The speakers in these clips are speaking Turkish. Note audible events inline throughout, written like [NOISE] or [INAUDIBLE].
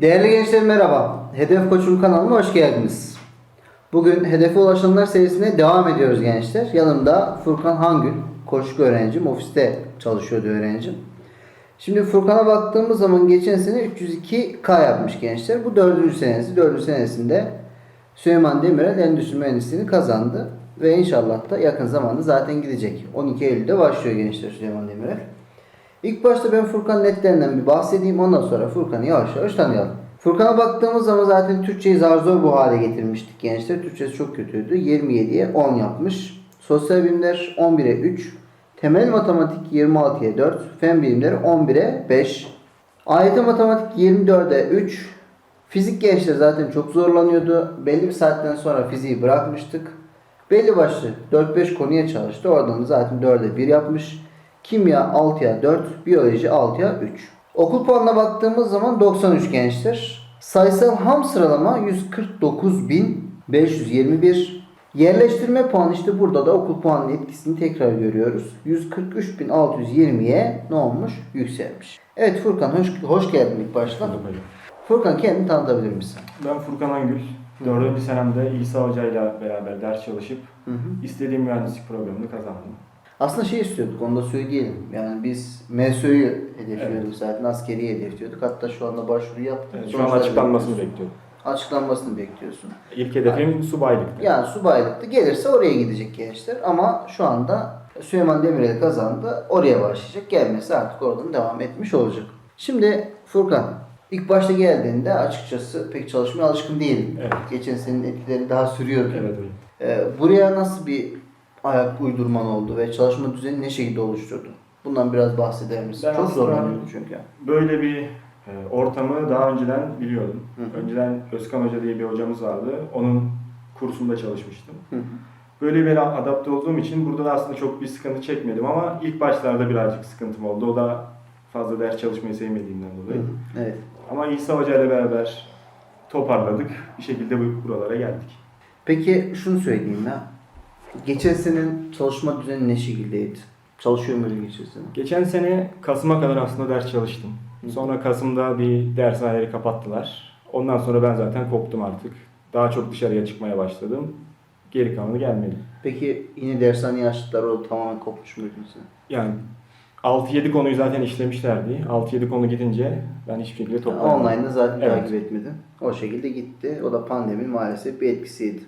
Değerli gençler merhaba. Hedef Koçum kanalına hoş geldiniz. Bugün Hedefe Ulaşanlar serisine devam ediyoruz gençler. Yanımda Furkan Hangül, koçluk öğrencim. Ofiste çalışıyordu öğrencim. Şimdi Furkan'a baktığımız zaman geçen sene 302K yapmış gençler. Bu dördüncü senesi. Dördüncü senesinde Süleyman Demirel Endüstri Mühendisliğini kazandı. Ve inşallah da yakın zamanda zaten gidecek. 12 Eylül'de başlıyor gençler Süleyman Demirel. İlk başta ben Furkan netlerinden bir bahsedeyim. Ondan sonra Furkan'ı yavaş yavaş tanıyalım. Furkan'a baktığımız zaman zaten Türkçeyi zar zor bu hale getirmiştik gençler. Türkçesi çok kötüydü. 27'ye 10 yapmış. Sosyal bilimler 11'e 3. Temel matematik 26'ya 4. Fen bilimleri 11'e 5. AYT matematik 24'e 3. Fizik gençler zaten çok zorlanıyordu. Belli bir saatten sonra fiziği bırakmıştık. Belli başlı 4-5 konuya çalıştı. Oradan da zaten 4'e 1 yapmış. Kimya 6'ya 4, biyoloji 6'ya 3. Okul puanına baktığımız zaman 93 gençler. Sayısal ham sıralama 149.521. Yerleştirme puanı işte burada da okul puanının etkisini tekrar görüyoruz. 143.620'ye ne olmuş? Yükselmiş. Evet Furkan hoş, hoş geldin ilk başta. Furkan kendini tanıtabilir misin? Ben Furkan Angül. Dördüncü senemde İsa Hoca ile beraber ders çalışıp Hı hı. istediğim mühendislik programını kazandım. Aslında şey istiyorduk onu da söyleyelim. Yani biz MSÖ'yü hedefliyorduk zaten. Askeri hedefliyorduk. Hatta şu anda başvuru yaptık. Evet, şu an açıklanmasını bekliyorum. Açıklanmasını bekliyorsun. İlk hedefim subaylıktı. Yani subaylıkta gelirse oraya gidecek gençler. Ama şu anda Süleyman Demirel kazandı. Oraya başlayacak. Gelmesi artık oradan devam etmiş olacak. Şimdi Furkan ilk başta geldiğinde açıkçası pek çalışmaya alışkın değilim. Evet. Geçen senin etkileri daha sürüyordu. Evet hocam. Ee, buraya nasıl bir ayak uydurman oldu ve çalışma düzeni ne şekilde oluşturdu? Bundan biraz bahseder misin? Ben Çok zorlanıyordu çünkü. Böyle bir e, ortamı daha önceden biliyordum. Hı hı. Önceden Özkan Hoca diye bir hocamız vardı. Onun kursunda çalışmıştım. Hı hı. Böyle bir adapte olduğum için burada da aslında çok bir sıkıntı çekmedim ama ilk başlarda birazcık sıkıntım oldu. O da fazla ders çalışmayı sevmediğimden Hı dolayı. hı. Evet. Ama İsa Hoca ile beraber toparladık. Bir şekilde bu- buralara geldik. Peki şunu söyleyeyim ya. Geçen senin çalışma düzeni ne şekildeydi? Çalışıyor muydun geçen sene? Geçen sene Kasım'a kadar aslında ders çalıştım. Hı. Sonra Kasım'da bir dershaneleri kapattılar. Ondan sonra ben zaten koptum artık. Daha çok dışarıya çıkmaya başladım. Geri kalanı gelmedi. Peki yine dershaneyi açtılar orada tamamen kopmuş muydun sen? Yani 6-7 konuyu zaten işlemişlerdi. 6-7 konu gidince ben hiçbir şekilde toplayamadım. Online'da zaten Evet. takip etmedin. O şekilde gitti. O da pandeminin maalesef bir etkisiydi.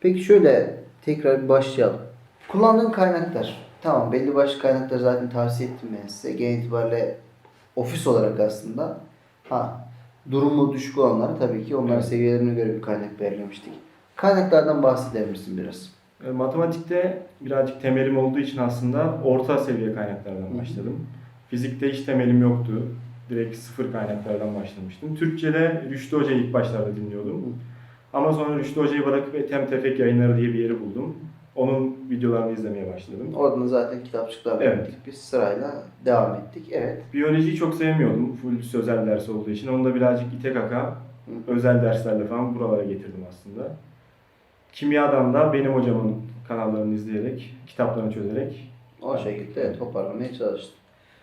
Peki şöyle tekrar bir başlayalım. Kullandığın kaynaklar. Tamam belli başlı kaynaklar zaten tavsiye ettim ben size. Genel itibariyle ofis olarak aslında. Ha durumu düşük olanları tabii ki onların Evet. seviyelerine göre bir kaynak belirlemiştik. Kaynaklardan bahseder misin biraz? E, Matematikte birazcık temelim olduğu için aslında orta seviye kaynaklardan Hı. başladım. Fizikte hiç temelim yoktu. Direkt sıfır kaynaklardan başlamıştım. Türkçe'de Rüştü Hoca'yı ilk başlarda dinliyordum. Ama sonra Rüştü Hoca'yı bırakıp Ethem Tefek yayınları diye bir yeri buldum. Onun videolarını izlemeye başladım. Oradan zaten kitapçıklarla Evet. gittik. Biz sırayla devam ettik. Evet. Biyolojiyi çok sevmiyordum. Full sözel ders olduğu için. Onu da birazcık ite kaka özel derslerle falan buralara getirdim aslında. Kimyadan da benim hocamın kanallarını izleyerek, kitaplarını çözerek O şekilde toparlamaya çalıştım.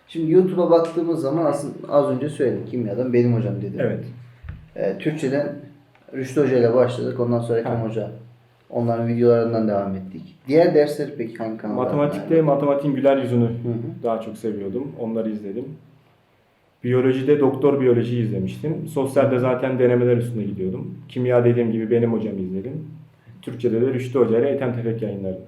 Şimdi YouTube'a baktığımız zaman aslında az önce söyledim kimyadan benim hocam dedim. Evet. Ee, Türkçeden Rüştü Hoca ile başladık. Ondan sonra Ekrem. Hoca. Onların videolarından devam ettik. Diğer dersleri peki hangi kanallardan? Matematikte matematiğin güler yüzünü Hı hı. daha çok seviyordum. Onları izledim. Biyolojide doktor biyolojiyi izlemiştim. Sosyalde zaten denemeler üstünde gidiyordum. Kimya dediğim gibi benim hocamı izledim. Türkçede de Rüştü Hoca ile Ethem Tefek yayınlarını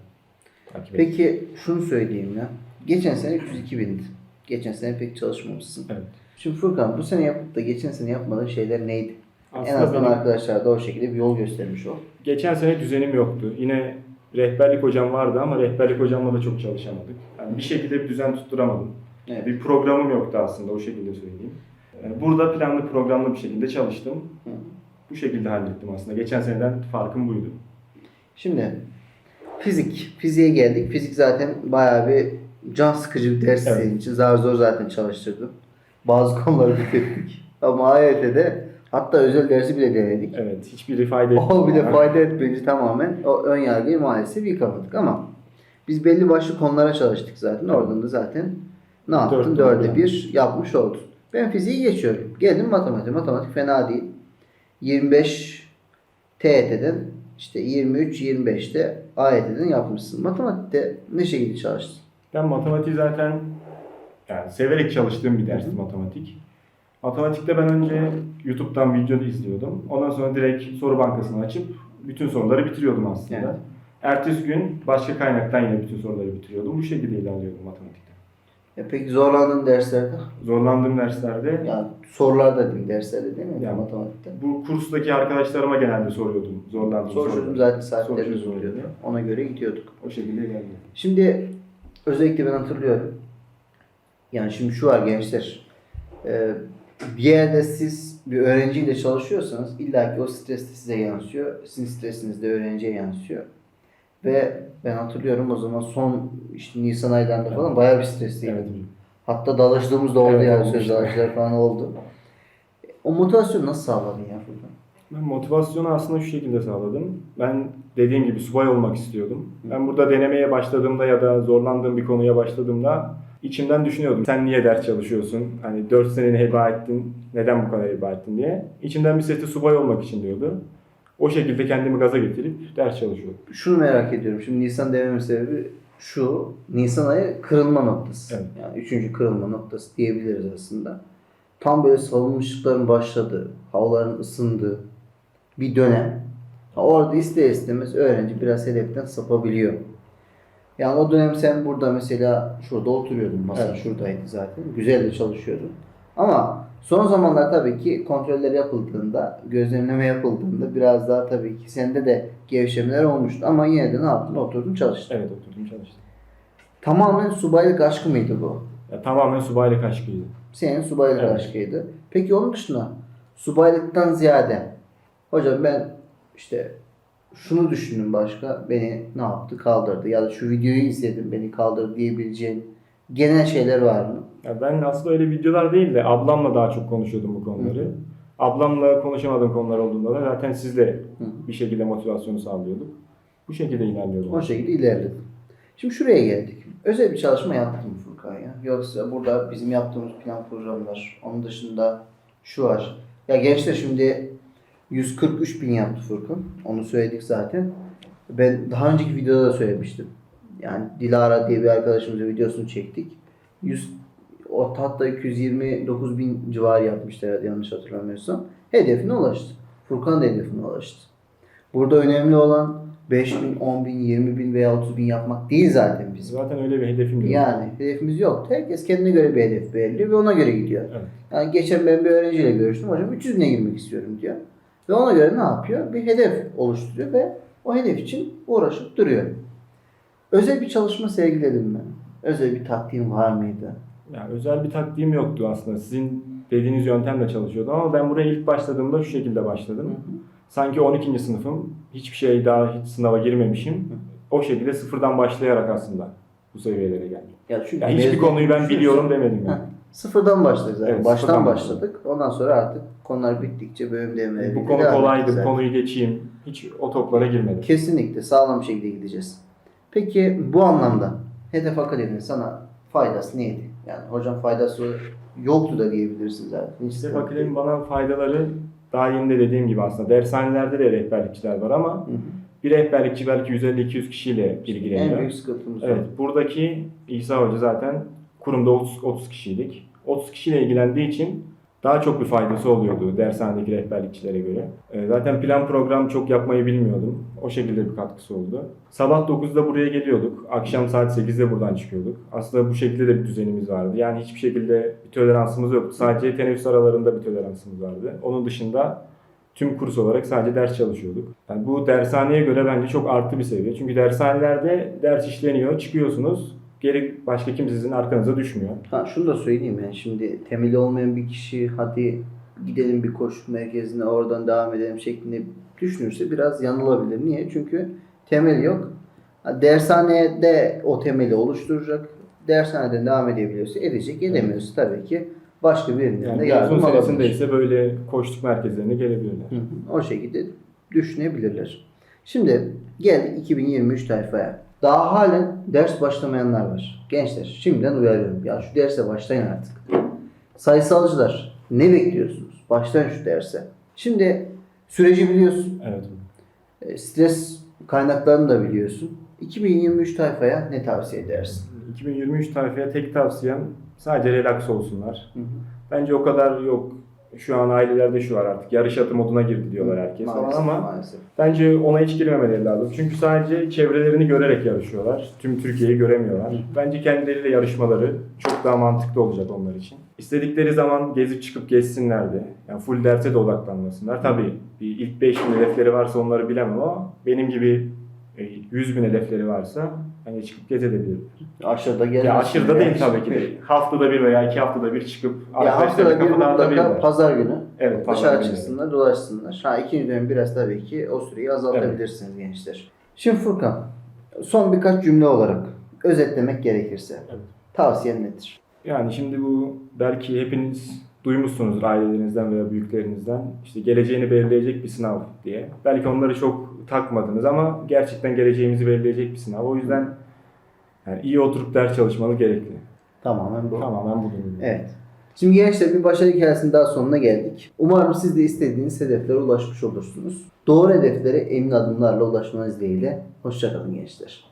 takip ettim. Peki şunu söyleyeyim ya. Geçen sene 302 bindi. Geçen sene pek çalışmamışsın. Evet. Şimdi Furkan bu sene yapıp da geçen sene yapmadığın şeyler neydi? En Aslında azından benim arkadaşlar da o şekilde bir yol göstermiş ol. geçen sene düzenim yoktu. Yine rehberlik hocam vardı ama rehberlik hocamla da çok çalışamadık. Yani bir şekilde bir düzen tutturamadım. Evet. Bir programım yoktu aslında o şekilde söyleyeyim. Yani Burada planlı programlı bir şekilde çalıştım. Hı. Bu şekilde hallettim aslında. Geçen seneden farkım buydu. Şimdi fizik. Fiziğe geldik. Fizik zaten bayağı bir can sıkıcı bir ders Evet. senin için. Zar zor zaten çalıştırdım. Bazı konuları [LAUGHS] bitirdik. Ama AYT'de hatta özel dersi bile denedik. Evet, hiçbir fayda etmedi. O bile fayda etmeyince tamamen o ön yargıyı maalesef yıkamadık ama biz belli başlı konulara çalıştık zaten. Oradan da zaten ne yaptın? Dörde bir yapmış oldun. Ben fiziği geçiyorum. Geldim matematik. Matematik fena değil. 25 TET'den işte 23-25'te AYT'den yapmışsın. Matematikte ne şekilde çalıştın? Ben matematiği zaten yani severek çalıştığım bir dersti matematik. Matematikte ben önce YouTube'dan video izliyordum. Ondan sonra direkt soru bankasını açıp bütün soruları bitiriyordum aslında. Evet. Ertesi gün başka kaynaktan yine bütün soruları bitiriyordum. Bu şekilde ilerliyordum matematikte. E peki zorlandığın derslerde? Zorlandığım derslerde Yani sorularda diyeyim derslerde değil mi? Yani. Matematikte. bu kurstaki arkadaşlarıma genelde soruyordum. Zorlandığım Soru çözüm soruları. zaten saatlerimiz oluyordu. Ona göre gidiyorduk. O şekilde ilerliyor. Şimdi özellikle ben hatırlıyorum. Yani şimdi şu var gençler. Ee, bir yerde siz bir öğrenciyle çalışıyorsanız illa ki o stres de size yansıyor. Sizin stresiniz de öğrenciye yansıyor. Ve ben hatırlıyorum o zaman son işte Nisan aylarında falan bayağı bir stresliydim. Evet. Hatta dalaştığımız da oldu Evet, yani söz dalaşlar falan oldu. O motivasyonu nasıl sağladın ya Furkan? Ben motivasyonu aslında şu şekilde sağladım. Ben dediğim gibi subay olmak istiyordum. Ben burada denemeye başladığımda ya da zorlandığım bir konuya başladığımda içimden düşünüyordum. Sen niye ders çalışıyorsun? Hani 4 seneni heba ettin. Neden bu kadar heba ettin diye. İçimden bir sesi subay olmak için diyordu. O şekilde kendimi gaza getirip ders çalışıyordum. Şunu merak ediyorum. Şimdi Nisan dememin sebebi şu. Nisan ayı kırılma noktası. Evet. Yani üçüncü kırılma noktası diyebiliriz aslında. Tam böyle salınmışlıkların başladığı, havaların ısındığı bir dönem. Orada ister istemez öğrenci biraz hedeften sapabiliyor. Yani o dönem sen burada mesela şurada oturuyordun. Masa Evet. şuradaydı zaten. Güzel de çalışıyordun. Ama son zamanlar tabii ki kontroller yapıldığında, gözlemleme yapıldığında biraz daha tabii ki sende de gevşemeler olmuştu. Ama yine de ne yaptın? Oturdun çalıştın. Evet oturdum çalıştım. Tamamen subaylık aşkı mıydı bu? Ya, tamamen subaylık aşkıydı. Senin subaylık Evet. aşkıydı. Peki onun dışında subaylıktan ziyade hocam ben işte şunu düşündüm başka beni ne yaptı kaldırdı ya da şu videoyu izledim beni kaldırdı diyebileceğin genel şeyler var mı? Ya ben aslında öyle videolar değil de ablamla daha çok konuşuyordum bu konuları. Ablamla konuşamadığım konular olduğunda da zaten sizle Hı. bir şekilde motivasyonu sağlıyorduk. Bu şekilde ilerliyordum. O şekilde ilerledim. Şimdi şuraya geldik. Özel bir çalışma yaptın mı Furkan ya? Yoksa burada bizim yaptığımız plan programlar. Onun dışında şu var. Ya gençler şimdi 143 bin yaptı Furkan. Onu söyledik zaten. Ben daha önceki videoda da söylemiştim. Yani Dilara diye bir arkadaşımızla videosunu çektik. 100 o hatta 229 bin civarı yapmışlar herhalde yanlış hatırlamıyorsam. Hedefine ulaştı. Furkan da hedefine ulaştı. Burada önemli olan 5 bin, 10 bin, 20 bin veya 30 bin yapmak değil zaten bizim. Zaten öyle bir hedefim yok. Yani hedefimiz yok. Herkes kendine göre bir hedef belirliyor ve ona göre gidiyor. Evet. Yani geçen ben bir öğrenciyle görüştüm. Hocam 300 bine girmek istiyorum diyor. Ve ona göre ne yapıyor? Bir hedef oluşturuyor ve o hedef için uğraşıp duruyor. Özel bir çalışma sergiledim mi? Özel bir taktiğim var mıydı? Yani özel bir taktiğim yoktu aslında. Sizin dediğiniz yöntemle çalışıyordum ama ben buraya ilk başladığımda şu şekilde başladım. Sanki 12. sınıfım. Hiçbir şey daha hiç sınava girmemişim. O şekilde sıfırdan başlayarak aslında bu seviyelere geldim. Ya çünkü Yani hiçbir konuyu ben biliyorum demedim yani. Sıfırdan başladık zaten. Evet, Baştan sıfırdan başladık. Ondan sonra artık konular bittikçe bölüm devreye bu konu kolaydı, bu konuyu geçeyim. Hiç o toplara girmedim. Kesinlikle sağlam bir şekilde gideceğiz. Peki bu anlamda Hedef Akademi'nin sana faydası neydi? Yani hocam faydası yoktu da diyebilirsin zaten. Hiç İşte sıkıntı Akademi bana faydaları daha yeni de dediğim gibi aslında dershanelerde de rehberlikçiler var ama Hı hı. bir rehberlikçi belki 150-200 kişiyle En ilgileniyor. büyük sıkıntımız Evet, buradaki İsa Hoca zaten kurumda 30, 30 kişiydik. 30 kişiyle ilgilendiği için daha çok bir faydası oluyordu dershanedeki rehberlikçilere göre. Ee, Zaten plan program çok yapmayı bilmiyordum. O şekilde bir katkısı oldu. Sabah 9'da buraya geliyorduk. Akşam saat 8'de buradan çıkıyorduk. Aslında bu şekilde de bir düzenimiz vardı. Yani hiçbir şekilde bir toleransımız yoktu. Sadece teneffüs aralarında bir toleransımız vardı. Onun dışında tüm kurs olarak sadece ders çalışıyorduk. Yani bu dershaneye göre bence çok artı bir seviye. Çünkü dershanelerde ders işleniyor, çıkıyorsunuz. Geri başka kimse sizin arkanıza düşmüyor. Ha, şunu da söyleyeyim yani şimdi temeli olmayan bir kişi hadi gidelim bir koşu merkezine oradan devam edelim şeklinde düşünürse biraz yanılabilir. Niye? Çünkü temel yok. Ha, Dershanede o temeli oluşturacak. Dershaneden devam edebiliyorsa edecek. Edemiyorsa tabii ki başka birinden Yani de yardım alabilir. ise böyle koştuk merkezlerine gelebilirler. Hı hı, O şekilde düşünebilirler. Şimdi geldik 2023 tayfaya. Daha halen ders başlamayanlar var. Gençler şimdiden uyarıyorum. Ya şu derse başlayın artık. Sayısalcılar ne bekliyorsunuz? Baştan şu derse. Şimdi süreci biliyorsun. Evet. E, Stres kaynaklarını da biliyorsun. 2023 tayfaya ne tavsiye edersin? 2023 tayfaya tek tavsiyem sadece relax olsunlar. Bence o kadar yok. Şu an ailelerde şu var artık. Yarış atı moduna girdi diyorlar herkes falan Maalesef, ama maalesef. bence ona hiç girmemeleri lazım. Çünkü sadece çevrelerini görerek yarışıyorlar. Tüm Türkiye'yi göremiyorlar. Bence kendileriyle yarışmaları çok daha mantıklı olacak onlar için. İstedikleri zaman gezip çıkıp gezsinlerdi. Yani full derse de odaklanmasınlar. Tabii bir ilk 5000 hedefleri varsa onları bilemem ama benim gibi e, 100 bin hedefleri varsa hani çıkıp gezebilirler. Aşırıda gelmesin. Ya aşırıda değil tabii ki de. Ya Haftada bir veya iki haftada bir çıkıp haftada arkadaşlarla bir mutlaka pazar günü Evet, pazar dışarı günü. çıksınlar, dolaşsınlar. Ha ikinci dönem biraz tabii ki o süreyi azaltabilirsiniz gençler. Şimdi Furkan, son birkaç cümle olarak özetlemek gerekirse Evet. tavsiyen nedir? Yani şimdi bu belki hepiniz duymuşsunuzdur ailelerinizden veya büyüklerinizden işte geleceğini belirleyecek bir sınav diye. Belki onları çok takmadınız ama gerçekten geleceğimizi belirleyecek bir sınav. O yüzden yani iyi oturup ders çalışmalı gerekli. Tamamen bu. Tamamen bu durum. Evet. Şimdi gençler bir başarı hikayesinin daha sonuna geldik. Umarım siz de istediğiniz hedeflere ulaşmış olursunuz. Doğru hedeflere emin adımlarla ulaşmanız dileğiyle. Hoşçakalın gençler.